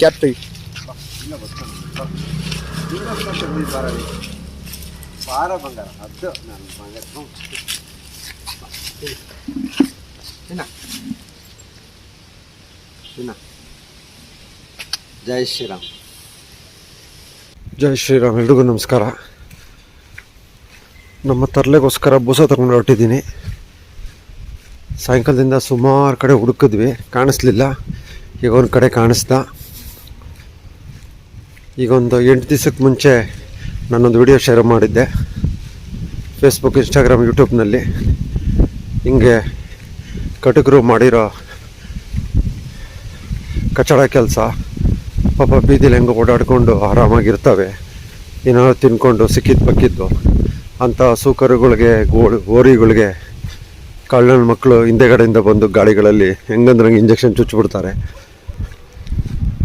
ಕ್ಯಾಪ್ಟಿ ಇನ್ನೊಂದು ಬಾರ ಬಂಗಾರ ಅದು ನನ್ನ ಬಂಗಾರ ಹ್ಞೂ ತಿನ್ನ ತಿನ್ನ ಜೈ ಶ್ರೀರಾಮ್. ಜೈ ಶ್ರೀರಾಮ್ ಎಲ್ರಿಗೂ ನಮಸ್ಕಾರ. ನಮ್ಮ ತರಲೆಗೋಸ್ಕರ ಬೂಸ ತಗೊಂಡು ಹೊರಟಿದ್ದೀನಿ. ಸಾಯಂಕಾಲದಿಂದ ಸುಮಾರು ಕಡೆ ಹುಡುಕಿದ್ವಿ ಕಾಣಿಸ್ಲಿಲ್ಲ. ಈಗ ಒಂದು ಕಡೆ ಕಾಣಿಸ್ದ ಈಗ ಒಂದು ಎಂಟು ದಿವಸಕ್ಕೆ ಮುಂಚೆ ನಾನೊಂದು ವಿಡಿಯೋ ಶೇರ್ ಮಾಡಿದ್ದೆ. ಫೇಸ್ಬುಕ್ ಇನ್ಸ್ಟಾಗ್ರಾಮ್ ಯೂಟ್ಯೂಬ್ನಲ್ಲಿ ಹಿಂಗೆ ಕಟಕರು ಮಾಡಿರೋ ಕಚಡ ಕೆಲಸ, ಪಾಪ ಬೀದಿಲಿ ಹೆಂಗೆ ಓಡಾಡಿಕೊಂಡು ಆರಾಮಾಗಿರ್ತವೆ. ಏನಾದ್ರು ತಿನ್ಕೊಂಡು ಸಿಕ್ಕಿದ್ದು ಬಕ್ಕಿದ್ದು ಅಂಥ ಸೂಕರುಗಳಿಗೆ ಗೋಳು ಓರಿಗಳಿಗೆ ಕಳ್ಳನ ಮಕ್ಕಳು ಹಿಂದೆಗಡೆಯಿಂದ ಬಂದು ಗಾಡಿಗಳಲ್ಲಿ ಹೆಂಗಂದ್ರೆ ಹಂಗೆ ಇಂಜೆಕ್ಷನ್ ಚುಚ್ಚಿಬಿಡ್ತಾರೆ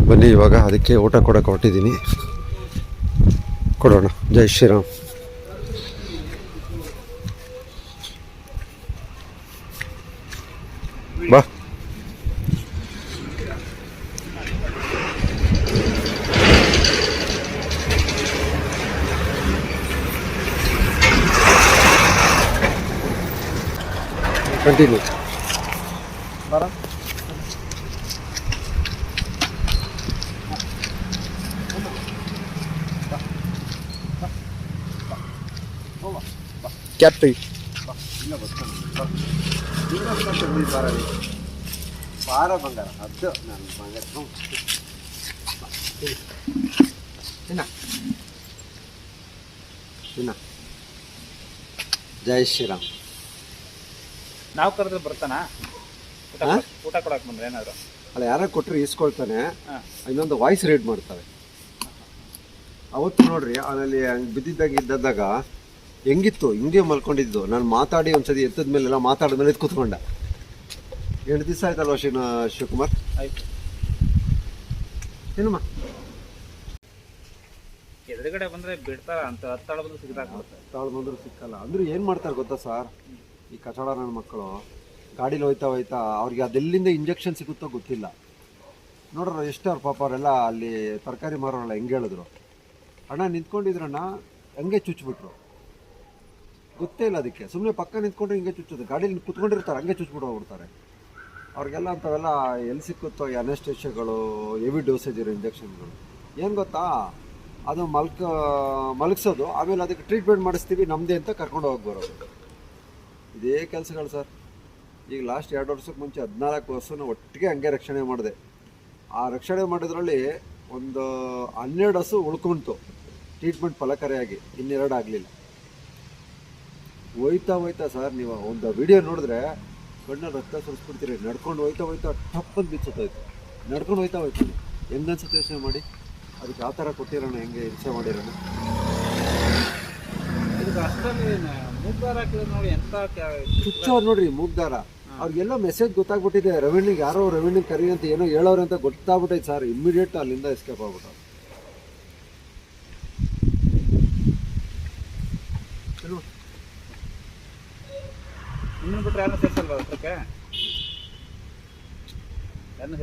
ಬನ್ನಿ ಇವಾಗ ಅದಕ್ಕೆ ಊಟ ಕೊಡೋಕೆ ಹೊಟ್ಟಿದ್ದೀನಿ ಕೊಡೋಣ. ಜೈ ಶ್ರೀರಾಮ್. ಬಾ. ಕಂಟಿನ್ಯೂ ಬರ ಕ್ಯಾಪ್ಟಿ ಇಲ್ಲ ಬರ್ತಾನೆ ಇನ್ನೊಂದು ಬಾರ ಬಾರ ಬಂಗಾರ ಅದು ನನ್ನ ಬಂಗಾರ ಹ್ಞೂ ತಿನ್ನ ತಿನ್ನ ಜೈ ಶ್ರೀರಾಮ್. ನಾವು ಕರೆದ್ರೆ ಬರ್ತಾನಾ? ಊಟ ಹಾ? ಕೊಡ್- ಊಟ ಕೊಡಕ್ ಬಂದ್ರೆ ಏನಾದ್ರು? ಅಲ್ಲ ಯಾರೋ ಕೊಟ್ಟರೆ ಇಸ್ಕೊಳ್ತಾನೆ ಹಾ. ಇನ್ನೊಂದು ವಾಯ್ಸ್ ರೀಡ್ ಮಾಡ್ತಾರೆ. ಅವತ್ತು ನೋಡ್ರಿ ಅಲ್ಲಿ ಹಂಗ್ ಬಿದ್ದಿದ್ದಾಗ ಇದ್ದಾಗ ಹೆಂಗಿತ್ತು? ಹಿಂಗೆ ಮಲ್ಕೊಂಡಿದ್ದು. ನಾನು ಮಾತಾಡಿ ಒಂದ್ಸತಿ ಎತ್ತದ ಮೇಲೆಲ್ಲ ಮಾತಾಡಿದ್ಮೇಲೆ ಮೇಲೆ ಕೂತ್ಕೊಂಡ. ಎಂಟು ದಿವಸ ಆಯ್ತಲ್ವ ಶಿವ ಶಿವಕುಮಾರ್? ಆಯ್ತು. ಏನಮ್ಮ? ಎದುರುಗಡೆ ಬಂದ್ರೆ ಬಿಡ್ತಾರ ಅಂತ ಹತ್ತಾಳ ಬಂದು ಸಿಗ್ದಾಕ್ಬಿಡುತ್ತೆ ತಾಳು ಬಂದ್ರು ಸಿಕ್ಕಲ್ಲ. ಅಂದ್ರೆ ಏನು ಮಾಡ್ತಾರೆ ಗೊತ್ತಾ ಸರ್? ಈ ಕಚಡ ನನ್ನ ಮಕ್ಕಳು ಗಾಡಿಲಿ ಹೋಯ್ತಾ ಹೋಯ್ತಾ ಅವ್ರಿಗೆ ಅದೆಲ್ಲಿಂದ ಇಂಜೆಕ್ಷನ್ ಸಿಗುತ್ತೋ ಗೊತ್ತಿಲ್ಲ. ನೋಡ್ರ ಎಷ್ಟು ಅವ್ರ ಪಾಪ ಅವರೆಲ್ಲ ಅಲ್ಲಿ ತರಕಾರಿ ಮಾರೋರೆಲ್ಲ ಹೆಂಗೆ ಹೇಳಿದ್ರು. ಅಣ್ಣ ನಿಂತ್ಕೊಂಡಿದ್ರಣ್ಣ ಹಂಗೆ ಚುಚ್ಬಿಟ್ರು. ಗೊತ್ತೇ ಇಲ್ಲ ಅದಕ್ಕೆ. ಸುಮ್ಮನೆ ಪಕ್ಕ ನಿಂತ್ಕೊಂಡ್ರೆ ಹಿಂಗೆ ಚುಚ್ಚೋದು ಗಾಡೀಲಿ ಕುತ್ಕೊಂಡಿರ್ತಾರೆ, ಹಂಗೆ ಚುಚ್ಬಿಟ್ಟು ಹೋಗ್ಬಿಡ್ತಾರೆ. ಅವ್ರಿಗೆಲ್ಲ ಅಂಥವೆಲ್ಲ ಎಲ್ಲಿ ಸಿಕ್ಕುತ್ತೋ ಈ ಅನೆಸ್ಟೇಷಗಳು ಹೆವಿ ಡೋಸೇಜ್ ಇರೋ ಇಂಜೆಕ್ಷನ್ಗಳು ಏನು ಗೊತ್ತಾ? ಅದು ಮಲ್ಕ, ಮಲಗಿಸೋದು, ಆಮೇಲೆ ಅದಕ್ಕೆ ಟ್ರೀಟ್ಮೆಂಟ್ ಮಾಡಿಸ್ತೀವಿ ನಮ್ಮದೇ ಅಂತ ಕರ್ಕೊಂಡು ಹೋಗಿ ಬರೋದು. ಇದೇ ಕೆಲಸಗಳು ಸರ್. ಈಗ ಲಾಸ್ಟ್ ಎರಡು ವರ್ಷಕ್ಕೆ ಮುಂಚೆ ಹದಿನಾಲ್ಕು ವರ್ಷನ ಒಟ್ಟಿಗೆ ಹಂಗೆ ರಕ್ಷಣೆ ಮಾಡಿದೆ. ಆ ರಕ್ಷಣೆ ಮಾಡಿದ್ರಲ್ಲಿ ಒಂದು ಹನ್ನೆರಡು ಹಸು ಉಳ್ಕೊಂತು ಟ್ರೀಟ್ಮೆಂಟ್ ಫಲಕಾರಿಯಾಗಿ. ಇನ್ನೆರಡು ಆಗಲಿಲ್ಲ. ಹೋಯ್ತಾ ಹೋಯ್ತಾ ಸರ್ ನೀವು ಒಂದು ವಿಡಿಯೋ ನೋಡಿದ್ರೆ ಕಣ್ಣ ರಕ್ತ ಸುರಿಸ್ಬಿಡ್ತೀರಿ. ನಡ್ಕೊಂಡು ಹೋಯ್ತಾ ಹೋಯ್ತಾ ಟಪ್ಪಂದು ಬಿಚ್ಚೋತಾಯ್ತು ನಡ್ಕೊಂಡು ಹೋಯ್ತಾ ಹೋಯ್ತು. ಹೆಂಗೆ ಅನ್ಸುತ್ತೆ ಯೋಚನೆ ಮಾಡಿ. ಅದಕ್ಕೆ ಆ ಥರ ಕೊಟ್ಟಿರೋಣ ಹೆಂಗೆ ಹಿಂಸೆ ಮಾಡಿರೋಣ. ಚುಚ್ಚೋರು ನೋಡ್ರಿ ಮೂಗ್ದಾರ. ಅವ್ರಿಗೆಲ್ಲ ಮೆಸೇಜ್ ಗೊತ್ತಾಗ್ಬಿಟ್ಟಿದೆ. ರೆವೆನ್ಯೂಗೆ ಯಾರೋ ರೆವೆನ್ಯೂ ಕರಿ ಅಂತ ಏನೋ ಹೇಳೋರು ಅಂತ ಗೊತ್ತಾಗ್ಬಿಟ್ಟೈತೆ ಸರ್. ಇಮಿಡಿಯೇಟ್ ಅಲ್ಲಿಂದ ಎಸ್ಕೇಪ್ ಆಗ್ಬಿಟ್ಟು. ಇನ್ನು ಬಿಟ್ರೆ ಯಾರನ್ನೂ ಸೇರ್ಸಲ್ವಾ ಅಷ್ಟಕ್ಕೆ ಯಾರನ್ನೂ